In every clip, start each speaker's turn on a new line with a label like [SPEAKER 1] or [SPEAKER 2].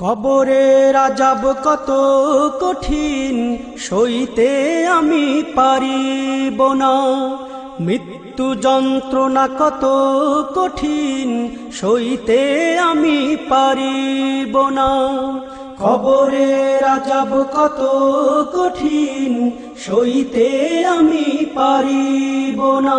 [SPEAKER 1] কবরে রাজাব কত কঠিন, সইতে আমি পারিব না। মৃত্যু যন্ত্রণা কত কঠিন, সইতে আমি পারিব না। কবরে রাজাব কত কঠিন, সইতে আমি পারিব না।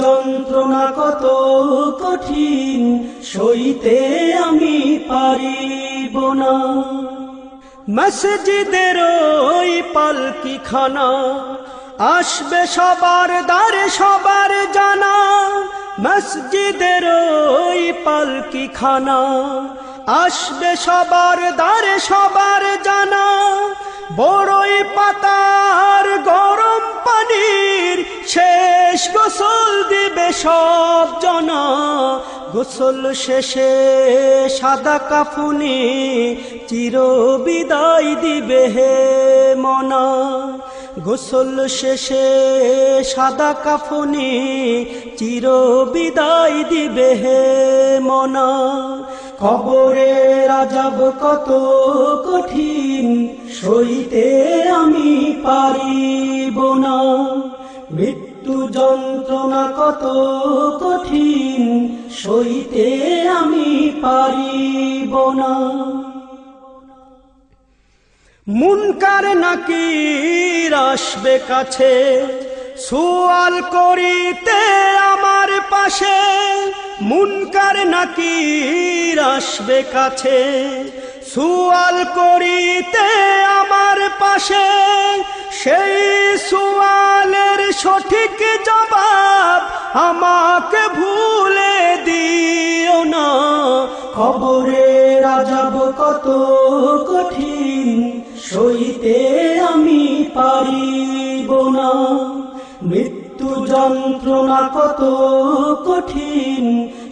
[SPEAKER 1] যন্ত্রণা কত কঠিন, সইতে আমি পারিব না। মসজিদের ওই পালকি খানা আসবে সবার দ্বারে সবার জানা। মসজিদের ওই পালকি খানা আসবে সবার দ্বারে সবার জানা। বড়ই পাতার গরম পানির শেষ গোসল দিবে সব জনা। গোসল শেষে সাদা কাফুনি চির বিদায় দিবে হে মনা। গোসল শেষে সাদা কাফুনি চির বিদায় দিবে হে মনা। কবরে রাজাব কত কঠিন সইতে আমি পারিব না। মৃত্যু যন্ত্রণা কত কঠিন সইতে আমি পারিব না। মুনকার নাকি আসবে কাছে, সুয়াল করিতে আমার পাশে। মুনকার নাকি আসবে কাছে, সুয়াল করিতে আমার পাশে। সেই সুয়ালের সঠিক জবাব আমাকে ভুলে দিও না। খবরে রাজাব কত কঠিন, সইতে আমি পারিব না। মৃত্যু যন্ত্রণা কত কঠিন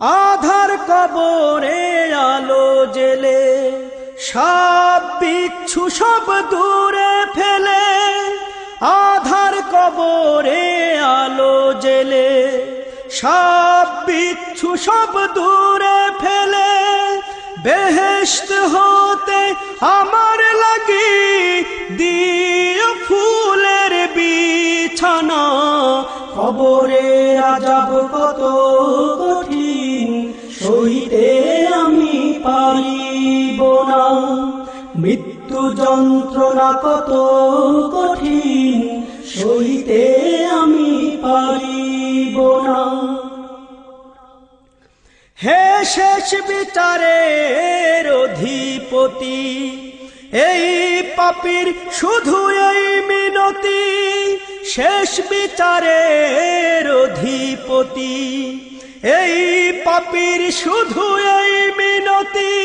[SPEAKER 1] আধার কবরে আলো জেলে, সব বিচ্ছু সব দূরে ফেলে। আধার কবরে আলো জেলে, সব বিচ্ছু সব দূরে ফেলে। বেহেস্ত হতে আমার লাগি দিও ফুলের বিছানা। খবরে রাজাব কত কঠিন। সইতে আমি পারিব না। মৃত্যু যন্ত্রণা কত কঠিন সইতে আমি পারিব না। হে শেষ বিচারের অধিপতি, এই পাপির শুধু এই মিনতি, শেষ বিচারের অধিপতি। এই পাপির শুধু এই মিনতি।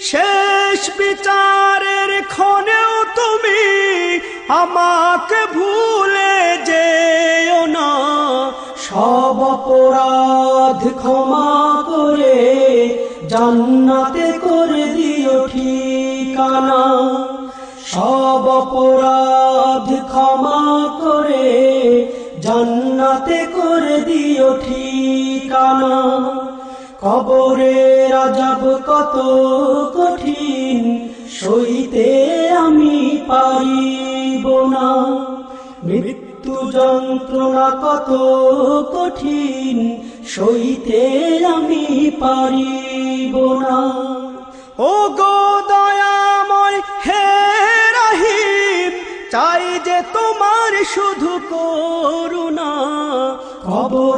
[SPEAKER 1] শেষ বিচারের ক্ষণেও তুমি আমাকে ভুলে যেও না। সব অপরাধ ক্ষমা করে জান্নাতে করে দিও ঠিকানা। সব অপরাধ ক্ষমা ঠিকানা কবরে রাজাব কত কঠিন, সইতে আমি পারিব না। মৃত্যু যন্ত্রণা কত কঠিন, সইতে আমি পারিব না। ও গো দয়াময়, হে রহিম, চাই যে তোমার শুধু করুণা।
[SPEAKER 2] কবরে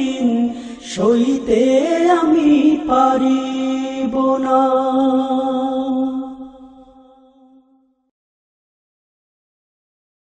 [SPEAKER 2] সইতে আমি পারিব না।